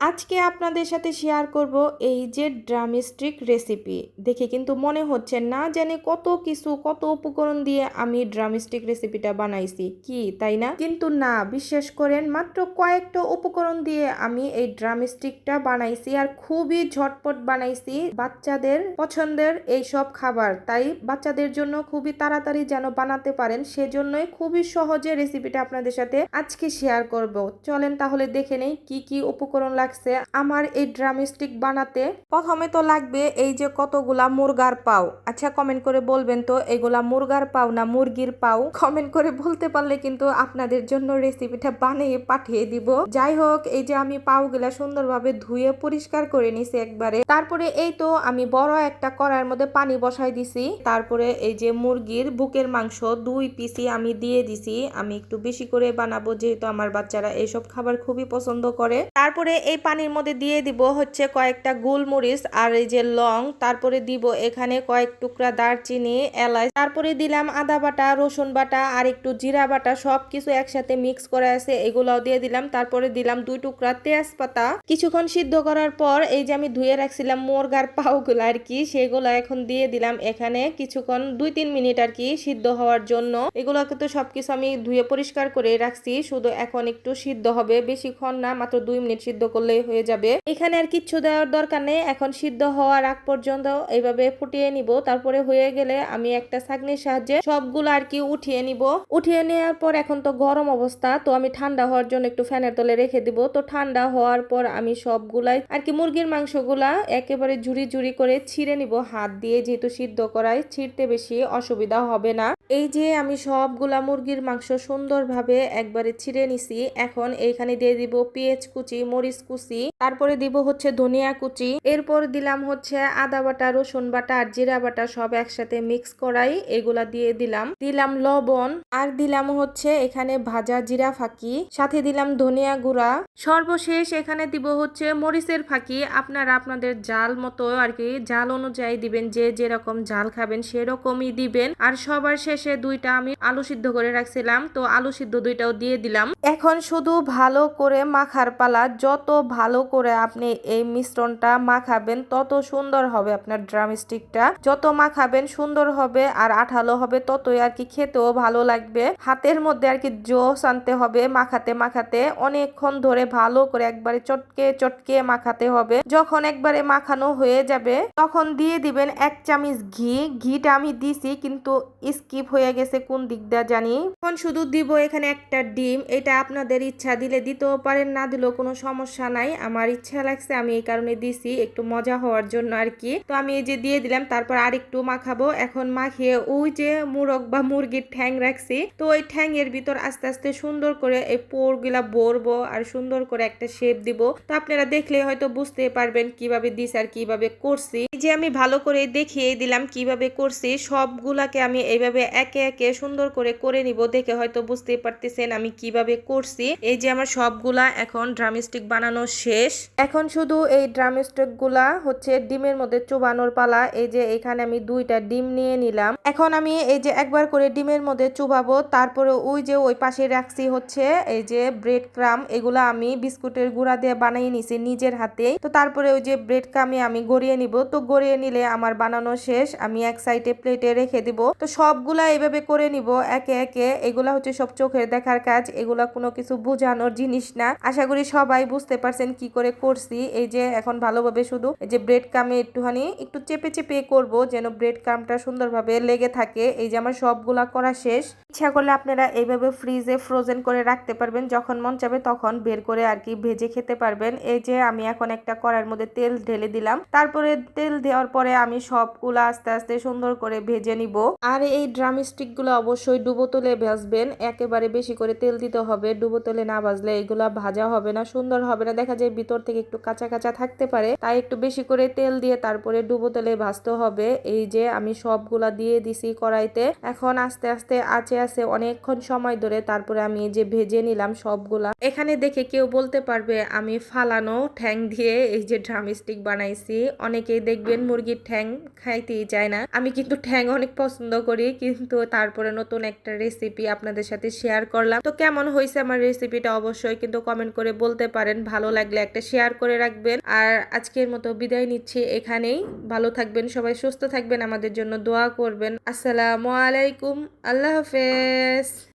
আজকে আপনাদের সাথে শেয়ার করব এই যে ড্রামস্টিক রেসিপি দেখে কিন্তু মনে হচ্ছে না জানে কত কিছু, কত উপকরণ দিয়ে আমি ড্রামস্টিক রেসিপিটা বানাইছি। কি, তাই না? কিন্তু না, বিশ্বাস করেন, মাত্র কয়েকটা উপকরণ দিয়ে আমি এই ড্রামস্টিকটা বানাইছি আর খুবই ঝটপট বানাইছি বাচ্চাদের পছন্দের এই সব খাবার। তাই বাচ্চাদের জন্য খুবই তাড়াতাড়ি যেন বানাতে পারেন, সেজন্যই খুবই সহজে রেসিপিটা আপনাদের সাথে আজকে শেয়ার করব। চলেন তাহলে দেখে নেই কি কি উপকরণ লাগছে। আমার এই ড্রামস্টিক বানাতে প্রথমে তো লাগবে এই যে কতগুলা মুরগার পাও। আচ্ছা কমেন্ট করে বলবেন তো, এগুলা মুরগার পাও না মুরগির পাও? কমেন্ট করে বলতে পারলে কিন্তু আপনাদের জন্য রেসিপিটা বানিয়ে পাঠিয়ে দিব। যাই হোক, এই যে আমি পাওগুলা সুন্দরভাবে ধুয়ে পরিষ্কার করে নিছি একবারে। তারপরে এই তো আমি বড় একটা কড়াইয়ের মধ্যে পানি বসাই দিছি। তারপরে এই যে মুরগির বুকের মাংস দুই পিসি আমি দিয়ে দিছি। আমি একটু বেশি করে বানাবো, যেহেতু আমার বাচ্চারা এইসব খাবার খুবই পছন্দ করে। তারপরে এই পানির মধ্যে দিয়ে দিব হচ্ছে কয়েকটা গোলমরিচ আর এই যে লং, তারপরে দিব এখানে কয়েক টুকরা দারচিনি, এলাচ, তারপরে দিলাম আদা বাটা, রসুন বাটা আর একটু জিরা বাটা সব কিছু একসাথে মিক্স করে আছে, এগুলাও দিয়ে দিলাম। তারপরে দিলাম দুই টুকরা তেজপাতা। কিছুক্ষণ সিদ্ধ করার পর এই যে আমি ধুয়ে রাখছিলাম মোরগার পাউগুলো আর কি, সেগুলো এখন দিয়ে দিলাম এখানে কিছুক্ষণ, দুই তিন মিনিট আর কি সিদ্ধ হওয়ার জন্য। এগুলোকে তো সবকিছু আমি ধুয়ে পরিষ্কার করে রাখছি, শুধু এখন একটু সিদ্ধ হবে, বেশিক্ষণ না, মাত্র দুই মিনিট সিদ্ধ করলেই হয়ে যাবে। এখানে আর কিচ্ছু দেওয়ার দরকার নেই। এখন সিদ্ধ হওয়ার আগ পর্যন্ত এইভাবে ফুটিয়ে নিব। তারপরে হয়ে গেলে আমি একটা ছাগনির সাহায্যে সবগুলো আর কি উঠিয়ে নিব। উঠিয়ে নেওয়ার পর এখন তো গরম অবস্থা, তো আমি ঠান্ডা হওয়ার জন্য একটু ফ্যানের তলে রেখে দিব। তো ঠান্ডা হওয়ার পর আমি সবগুলাই আর কি মুরগির মাংসগুলা একেবারে ঝুড়ি ঝুড়ি করে ছিঁড়ে নিব। হাত দিয়ে যেহেতু সিদ্ধ করাই, ছিঁড়তে বেশি অসুবিধা হবে না। এই যে আমি সবগুলা মুরগির মাংস সুন্দরভাবে একবারে ছিঁড়ে নিছি, এখন এইখানে দিয়ে দিব পেঁয়াজ কুচি, মরিচ কুচি, তারপরে দিব হচ্ছে ধনিয়া কুচি, এরপর দিলাম হচ্ছে আদা বাটা, রসুন বাটা আর জিরা বাটা সব একসাথে মিক্স করাই এগুলা দিয়ে দিলাম। দিলাম লবণ আর দিলাম হচ্ছে এখানে ভাজা জিরা ফাঁকি, সাথে দিলাম ধনিয়া গুঁড়া। সর্বশেষ এখানে দিব হচ্ছে মরিচের ফাঁকি, আপনারা আপনাদের জাল মতো আর কি, জাল অনুযায়ী দিবেন, যে যেরকম জাল খাবেন সেরকমই দিবেন। আর সবার শেষে দুইটা আমি আলু সিদ্ধ করে রাখছিলাম, তো আলু সিদ্ধ দুইটাও দিয়ে দিলাম। এখন শুধু ভালো করে মাখার পালা, যত ভালো করে আপনি এই মিশ্রণটা মাখাবেন, তত সুন্দর হবে আপনার ড্রামস্টিকটা যত মাখাবেন সুন্দর হবে আর আঠালো হবে, ততই আর কি খেতেও ভালো লাগবে। হাতের মধ্যে আর কি জোস আনতে হবে, মাখাতে মাখাতে অনেকক্ষণ ধরে ভালো করে একবারে চটকে চটকে মাখাতে হবে। যখন একবারে মাখানো হয়ে যাবে, তখন দিয়ে দিবেন এক চামচ ঘি। ঘিটা আমি দিছি, কিন্তু স্কিপ হয়ে গেছে কোন দিকটা জানি। এখন শুধু দিব এখানে একটা ডিম, এটা আপনাদের ইচ্ছা দিলে দিতেও পারেন, না দিলেও কোনো সমস্যা নাই। আমার ইচ্ছা লাগছে, আমি এই কারণে দিছি, একটু মজা হওয়ার জন্য আর কি। তো আমি এই যে দিয়ে দিলাম, তারপর আর একটু মাখাবো। এখন মাখিয়ে ওই যে মুরগ বা মুরগির ঠ্যাং রাখছি। তো ওই ঠ্যাংয়ের ভিতর আস্তে আস্তে সুন্দর করে এই পোরগুলা বরবো আর সুন্দর করে একটা শেপ দিব। তো আপনারা দেখলে হয়তো বুঝতে পারবেন কীভাবে দিস আর কীভাবে করছি। এই যে আমি ভালো করে দেখিয়ে দিলাম কীভাবে করছি, সবগুলাকে আমি এইভাবে একে একে সুন্দর করে করে নিব। দেখে হয়তো বুঝতে পারতেছেন আমি কীভাবে করছি। এই যে আমার সবগুলা এখন ড্রামস্টিক বানানো শেষ। এখন শুধু এই ড্রামস্টিকগুলা হচ্ছে ডিমের মধ্যে চুবানোর পালা। এই যে এখানে আমি দুইটা ডিম নিয়ে নিলাম। এখন আমি এই যে একবার করে ডিমের মধ্যে চুবাবো। তারপরে ওই যে ওই পাশে রাখছি হচ্ছে এই যে ব্রেড ক্রাম। এগুলা আমি বিস্কুটের গুঁড়া দিয়ে বানিয়ে নিছি নিজের হাতে তো তারপরে ওই যে ব্রেড ক্রামে আমি গড়িয়ে নিব। তো গড়িয়ে নিলে আমার বানানো শেষ। আমি এক সাইডে প্লেটে রেখে দিব। তো সবগুলা এইভাবে করে নিব, একে একে। এগুলা হচ্ছে সব চোখের দেখার কাজ, এগুলা কোনো কিছু বোঝানোর জিনিস না। আশা করি সবাই বুঝতে পারছেন কি করে করছি। এই যে এখন ভালোভাবে শুধু এই যে ব্রেড কামে একটুখানি একটু চেপে চেপে করব, যেন ব্রেড কামটা সুন্দরভাবে লেগে থাকে। এই যে আমার সবগুলা করা শেষ। ইচ্ছা করলে আপনারা এইভাবে ফ্রিজে ফ্রোজেন করে রাখতে পারবেন। যখন মন চাবে তখন বের করে আর কি ভেজে খেতে পারবেন। এই যে আমি এখন একটা কড়াইয়ের মধ্যে তেল ঢেলে দিলাম। তারপরে তেল দেওয়ার পরে আমি সবগুলা আস্তে আস্তে সুন্দর করে ভেজে নিব। আর এই ড্রাম স্টিকগুলো অবশ্যই ডুবো তুলে ভাজবেন। একেবারে বেশি করে তেল দিতে হবে। ডুবো তেলে না ভাজলে এগুলা ভাজা হবে না, সুন্দর হবে না। দেখা যায় ভিতর থেকে একটু কাঁচা কাঁচা থাকতে পারে। তাই একটু বেশি করে তেল দিয়ে তারপরে ডুবো তেলে ভাজতে হবে। এই যে আমি সবগুলা দিয়ে দিছি কড়াইতে। এখন আস্তে আস্তে আছে আছে অনেকক্ষণ সময় ধরে তারপরে আমি যে ভেজে নিলাম সবগুলা। এখানে দেখে কেউ বলতে পারবে আমি ফালানো ঠ্যাং দিয়ে এই যে ড্রামস্টিক বানাইছি। অনেকেই দেখবেন দেখবেন মুরগির ঠ্যাং খাইতেই চায় না। আমি কিন্তু ঠ্যাং অনেক পছন্দ করি কিন্তু তারপরে নতুন একটা রেসিপি আপনাদের সাথে শেয়ার করলাম। তো কেমন হয়েছে আমার রেসিপিটা অবশ্যই কিন্তু কমেন্ট করে বলতে পারেন। ভালো লাগলে একটা শেয়ার করে রাখবেন। আর আজকের মতো বিদায় নিচ্ছি এখানেই। ভালো থাকবেন, সবাই সুস্থ থাকবেন, আমাদের জন্য দোয়া করবেন। আসসালামু আলাইকুম, আল্লাহ হাফেজ।